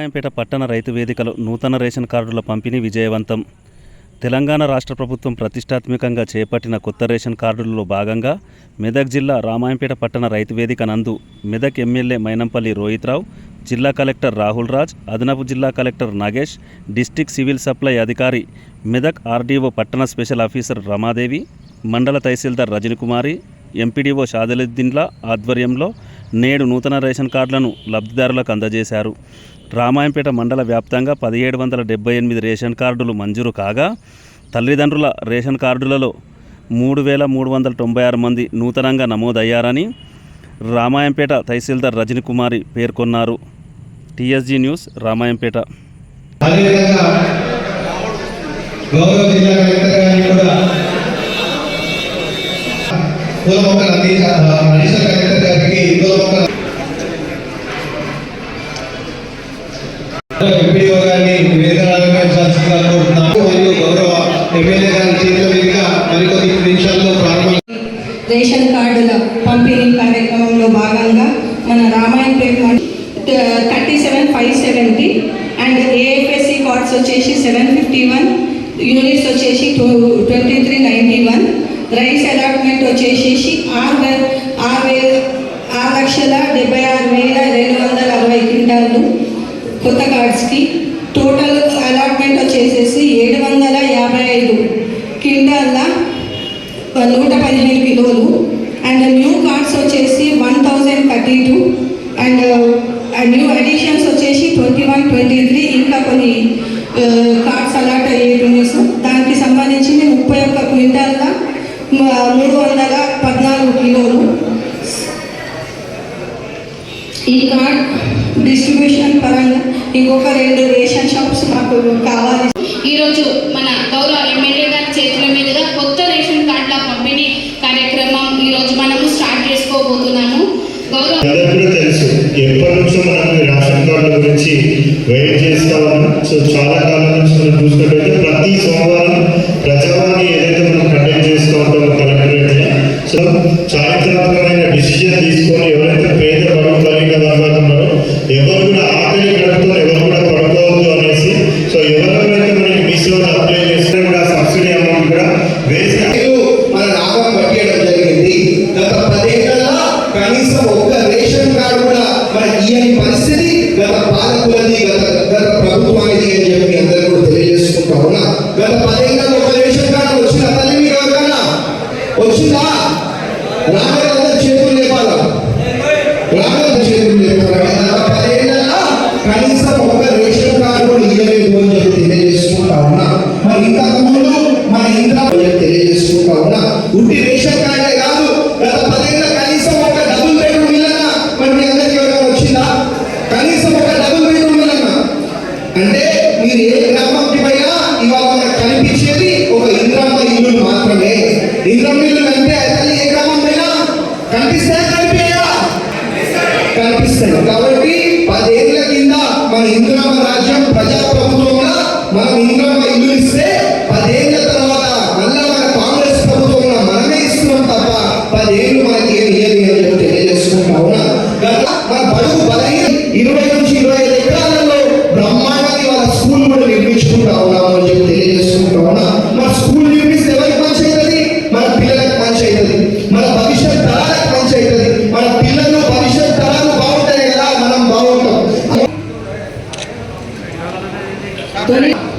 రామాయంపేట పట్టణ రైతు వేదికలో నూతన రేషన్ కార్డుల పంపిణీ విజయవంతం. తెలంగాణ రాష్ట్ర ప్రభుత్వం ప్రతిష్టాత్మకంగా చేపట్టిన కొత్త రేషన్ కార్డులలో భాగంగా మెదక్ జిల్లా రామాయంపేట పట్టణ రైతు వేదిక నందు మెదక్ ఎమ్మెల్యే మైనంపల్లి రోహిత్రావు జిల్లా కలెక్టర్ రాహుల్ రాజ్ అదనపు జిల్లా collector Nagesh district civil supply అధికారి మెదక్ ఆర్డీఓ పట్టణ స్పెషల్ ఆఫీసర్ రమాదేవి మండల తహసీల్దార్ రజనీకుమారి ఎంపీడీఓ షాదలుద్దీన్ల ఆధ్వర్యంలో నేడు నూతన రేషన్ కార్డులను లబ్ధిదారులకు అందజేశారు. రామాయంపేట మండల వ్యాప్తంగా పదిహేడు వందల డెబ్బై ఎనిమిది రేషన్ కార్డులు మంజూరు కాగా తల్లిదండ్రుల రేషన్ కార్డులలో మూడు వేల మూడు వందల తొంభై ఆరు మంది నూతనంగా నమోదయ్యారని రామాయంపేట తహసీల్దార్ రజనీకుమారి పేర్కొన్నారు. TSG news Ramayampet. గౌరవ జిల్లా కలెక్టర్ గారిని కూడా పూల మొక్కలు అడిషనల్ కలెక్టర్ గారికి పూల మొక్కలు ఎంపీఓ గారిని అలంకరించాల్సిందిగా కోరుతున్నాను మరియు గౌరవ ఎమ్మెల్యే గారి చేతుల మీదుగా మరికొద్ది నిమిషాల్లో ప్రారంభం. రేషన్ కార్డుల పంపిణీ కార్యక్రమంలో భాగంగా మన Ramayampet thirty seven five seventy and AFSC cards వచ్చేసి సెవెన్ ఫిఫ్టీ వన్ యూనిట్స్ వచ్చేసి two twenty three ninety one rice allotment వచ్చేసేసి ఆరు వే- ఆరు వేల ఆరు లక్షల డెబ్బై ఆరు వేల రెండు వందల అరవై క్వింటాలు కొత్త కార్డ్స్కి టోటల్ అలాట్మెంట్ వచ్చేసేసి ఏడు వందల యాభై ఐదు. క్వింటాళ్ళ నూట పదిహేను కిలోలు. అండ్ న్యూ కార్డ్స్ వచ్చేసి one thousand thirty two. And new additions వచ్చేసి ట్వంటీ వన్ ట్వంటీ త్రీ. ఇంకా కొన్ని కార్డ్స్ అలాట్ అయ్యేటువంటి సార్. దానికి సంబంధించి ముప్పై ఒక్క క్వింటాల్ల మూడు వందల పద్నాలుగు కిలోలు. ఈ కార్డ్ డిస్ట్రిబ్యూషన్ పరంగా ఇంకొక రెండు రేషన్ షాప్స్ మాకు కావాలి. ఈరోజు మన గౌరవ ఎమ్మెల్యే గారి చేతుల మీదుగా కొత్త రేషన్ కార్డుల పంపిణీ కార్యక్రమం ఈరోజు మనము స్టార్ట్ చేసుకోబోతున్నాము. గౌరవ తెలుసు ఎప్పటి నుంచో మనం రేషన్ కార్డుల గురించి వెయిట్ చేస్తా ఉన్నాం. సో చాలా కాలం నుంచి మనం చూసుకున్నట్టయితే ప్రతి సోమవారం ప్రజావాణి ఏదైతే మనం కండక్ట్ చేస్తూ ఉంటామో కలెక్టరేట్ సో చారిత్రాత్మకమైన డిసిజన్ తీసుకొని ఎవరైతే ఎవరు కూడా ఆకలి ఎవరు కూడా పడుకోవద్దు అనేసి. సో ఎవరెవరైతే మనకి మిస్ అప్లై చేస్తే కూడా సబ్సిడీ అమౌంట్ కూడా వేసి మన లాభం పట్టేయడం జరిగింది. గత పదేళ్ళలో కనీసం ఒక్క రేషన్ కార్డు కూడా మన ఇయ్యని పరిస్థితి గత పాలకులది గత గత ప్రభుత్వానికి అని చెప్పి అందరూ కూడా తెలియజేసుకుంటా ఉన్నా. గత ఒక రేషన్ కార్డు వచ్చిన తల్లి మీరు ఎవరికన్నా వచ్చిందా? రాగలందరూ కనిపిస్తాయి. కాబట్టి పదేళ్ళ కింద మన ఇంద్రమ రాజ్యం ప్రజాప్రభుత్వంలో మనం ఇంద్రమ ఇల్లు ఇస్తే పదేళ్ళ తర్వాత మళ్ళా మన కాంగ్రెస్ ప్రభుత్వంలో మనమే ఇస్తున్నాం తప్ప పదేళ్ళు మనకి ఏం ఇయ్యదు అని చెప్పి తెలియజేసుకుంటా ఉన్నా మన బడుగు బలహీన ఇరవై Tony.